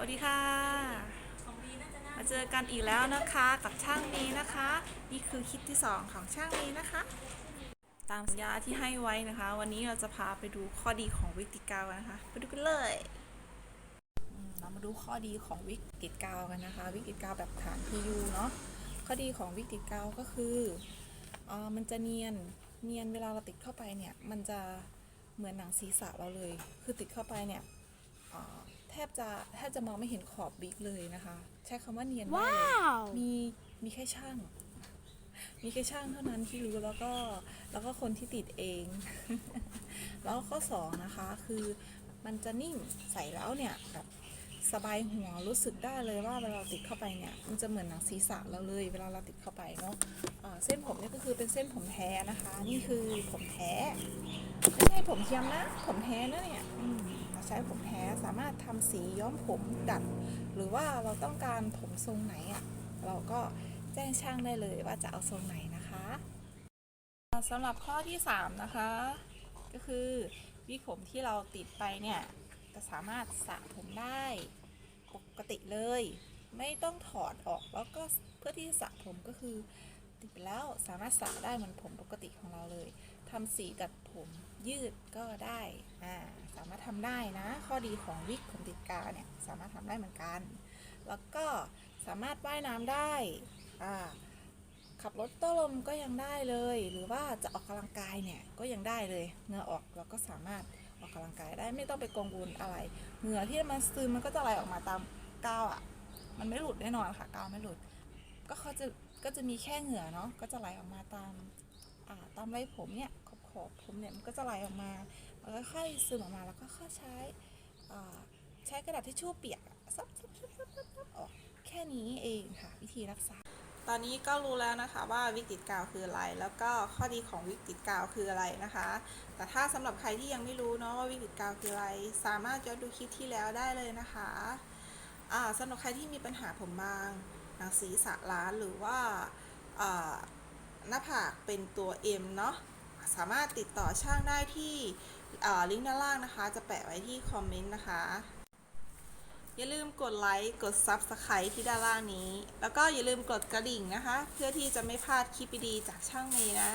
วัสดีค่ะ มาเจอกันอีกแล้วนะคะกับช่างมีนะคะ นี่คือคลิปที่ 2 ของช่างมีนะคะ ตามสัญญาที่ให้ไว้นะคะ วันนี้เราจะพาไปดูข้อดีของวิกติดกาวกันนะคะ ไปดูกันเลยอืมเรามาดูข้อดีของวิกติดกาวกันนะคะ วิกติดกาวแบบฐาน PU เนาะข้อดีของวิกติดกาวก็คือเออมันจะเนียนเนียนเวลาเราติดเข้าไปเนี่ยมันจะเหมือนหนังศีรษะเราเลย คือติดเข้าไปเนี่ยอ่าแทบจะแทบจะมองไม่เห็นขอบบิ๊กเลยนะคะ ใช้คำว่าเนียนมากเลย Wow มีมีแค่ช่าง มีแค่ช่างเท่านั้นที่รู้แล้วก็แล้วก็คนที่ติดเอง แล้วข้อสองนะคะคือมันจะนิ่มใส่แล้วเนี่ยแบบสบายหัวรู้สึกได้เลยว่าเวลาเราติดเข้าไปเนี่ยมันจะเหมือนหนังศีรษะเราเลย เวลาเราติดเข้าไปเนาะอ่าเส้นผมเนี่ยก็คือเป็นเส้นผมแท้นะคะ นี่คือผมแท้ไม่ใช่ผมเทียมนะ ผมแท้นะเนี่ยอืมเรา ใช้ผมแท้สามารถทำสีย้อมผมดัด หรือว่าเราต้องการผมทรงไหนอะ่ะเราก็แจ้งช่างได้เลยว่าจะเอาทรงไหนนะคะสำหรับข้อที่ 3 นะคะ ก็คือวิกผมที่เราติดไปเนี่ยจะสามารถสระผมได้ปกติเลย ไม่ต้องถอดออกแล้วก็เพื่อที่จะสระผมก็คือ ติดไปแล้วสามารถสระได้เหมือนผมปกติของเราเลย ทำสีดัดผมยืดก็ได้อ่าสามารถทำได้นะ ข้อดีของวิกผมติดกาวเนี่ยสามารถทำได้เหมือนกัน แล้วก็สามารถว่ายน้ำได้อ่าขับรถโต้ลมก็ยังได้เลย หรือว่าจะออกกำลังกายเนี่ยก็ยังได้เลยเหงื่อออกเราก็สามารถออกกำลังกายได้ไม่ต้องไปกังวลอะไร เหงื่อที่มันซึมมันก็จะไหลออกมาตามกาวอะมันไม่หลุดแน่นอนค่ะกาวไม่หลุด ก็เขาจะก็จะมีแค่เหงื่อเนาะก็จะไหลออกมาตาม ตามไรผมเนี่ยขอบขอบผมเนี่ยมันก็จะไหลออกมาแล้วก็ค่อยซึมออกมาแล้วก็ค่อยใช้ใช้กระดาษทิชชู่เปียกซับซับซับซับซับบออกแค่นี้เองค่ะวิธีรักษา ตอนนี้ก็รู้แล้วนะคะว่าวิกติดกาวคืออะไร แล้วก็ข้อดีของวิกติดกาวคืออะไรนะคะ แต่ถ้าสำหรับใครที่ยังไม่รู้เนาะว่าวิกติดกาวคืออะไร สามารถย้อนดูคลิปที่แล้วได้เลยนะคะสำหรับใครที่มีปัญหาผมบางหนังศีรษะล้านหรือว่า หน้าผากเป็นตัว M เนาะสามารถติดต่อช่างได้ที่ลิงก์ด้านล่างนะคะ จะแปะไว้ที่คอมเมนต์นะคะ อย่าลืมกดไลค์กด Subscribe ที่ด้านล่างนี้ แล้วก็อย่าลืมกดกระดิ่งนะคะ เพื่อที่จะไม่พลาดคลิปดีๆจากช่างเมย์นะ